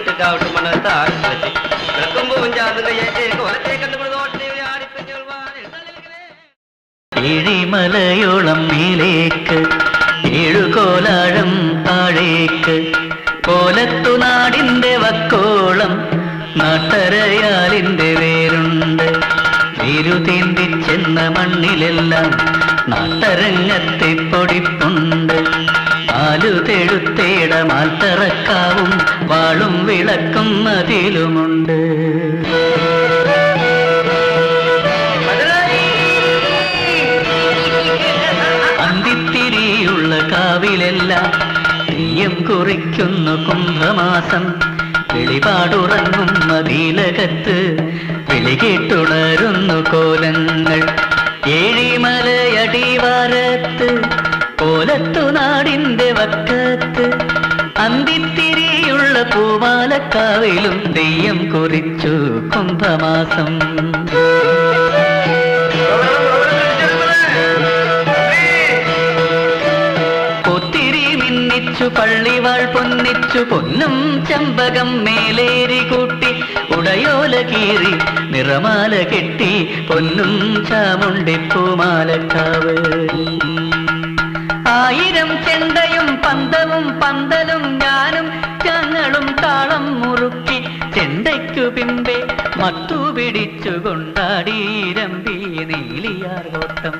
கட்டுக்காவட்டு மனத்தை ஆடிப்பச்சு விளக்கம்பு ഇഴിമലയോളം മേലേക്ക് ഏഴുകോലാഴം താഴേക്ക്. കോലത്തു നാടിന്റെ വക്കോളം നാട്ടരയാലിന്റെ വേരുണ്ട്. തിരുതീന്തി ചെന്ന മണ്ണിലെല്ലാം നാട്ടരംഗത്തെ പൊടിപ്പുണ്ട്. ആലുതെഴുത്തേട മാൽത്തറക്കാവും വാളും വിളക്കും അതിലുമുണ്ട്. അന്തിത്തിരിയുള്ള കാവിലെല്ലാം തെയ്യം കുറിക്കുന്നു കുംഭമാസം. വെളിപാടുറങ്ങും മതിലകത്ത് വിളികേട്ടുണരുന്നു കോലങ്ങൾ. ഏഴിമലയടിവാരത്ത് കോലത്തു നാടിന്റെ വക്കത്ത് അന്തിത്തിരിയുള്ള പൂമാലക്കാവിലും തെയ്യം കുറിച്ചു കുംഭമാസം. ഒത്തിരി മിന്നിച്ചു പള്ളിവാൾ പൊന്നിച്ചു പൊന്നും ചമ്പകം മേലേരി കൂട്ടി ഉടയോല കീറി നിറമാല കെട്ടി പൊന്നും ചാമുണ്ടിപ്പൂമാലക്കാവ് ചെണ്ടയും പന്തവും പന്തലും ഞാനും ഞങ്ങളും താളം മുറുക്കി ചെണ്ടയ്ക്കു പിമ്പെ മത്തു പിടിച്ചു കൊണ്ടാടി നീലിയാർ കോട്ടം